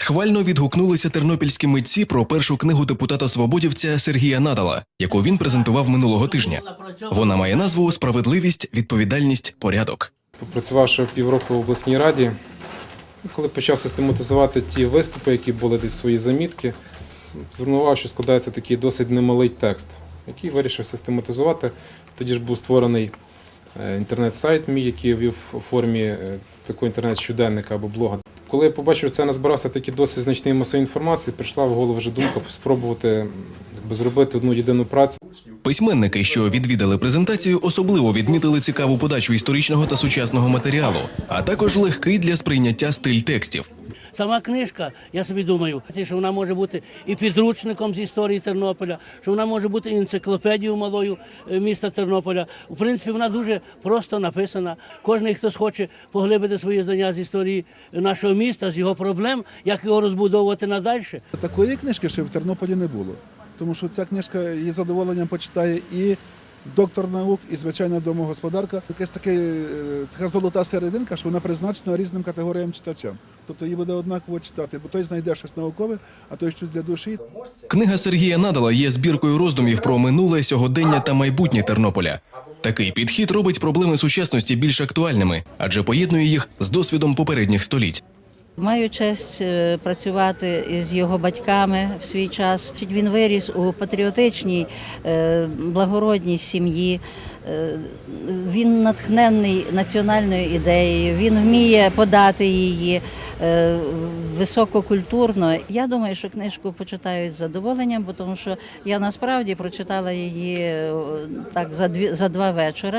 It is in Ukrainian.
Схвально відгукнулися тернопільські митці про першу книгу депутата свободівця Сергія Надала, яку він презентував минулого тижня. Вона має назву Справедливість, відповідальність, порядок. Попрацювавши півроку в обласній раді, коли почав систематизувати ті виступи, які були десь свої замітки, звернув увагу, що складається такий досить немалий текст, який вирішив систематизувати. Тоді ж був створений е, інтернет-сайт мій, який вів у формі е, такого інтернет-щоденника або блога. Коли я побачив, це назбирався такий досить значний масив інформації, прийшла в голову вже думка спробувати зробити одну єдину працю. Письменники, що відвідали презентацію, особливо відмітили цікаву подачу історичного та сучасного матеріалу, а також легкий для сприйняття стиль текстів. Сама книжка, я собі думаю, що вона може бути і підручником з історії Тернополя, що вона може бути і енциклопедією малою е, міста Тернополя. У принципі, вона дуже просто написана. Кожен, хто хоче поглибити свої знання з історії нашого міста, з його проблем, як його розбудовувати надальше. Такої книжки ще в Тернополі не було. Тому що ця книжка її задоволенням почитає і доктор наук, і звичайна домогосподарка. Якась таке, е, така золота серединка, що вона призначена різним категоріям читачам. Тобто її буде однаково читати, бо той знайде щось наукове, а той щось для душі. Книга Сергія Надала є збіркою роздумів про минуле, сьогодення та майбутнє Тернополя. Такий підхід робить проблеми сучасності більш актуальними, адже поєднує їх з досвідом попередніх століть. Маю честь е, працювати із його батьками в свій час. Він виріс у патріотичній, е, благородній сім'ї. Е, Він натхнений національною ідеєю, він вміє подати її висококультурно. Я думаю, що книжку почитають з задоволенням, бо тому що я насправді прочитала її так за дві за два вечора.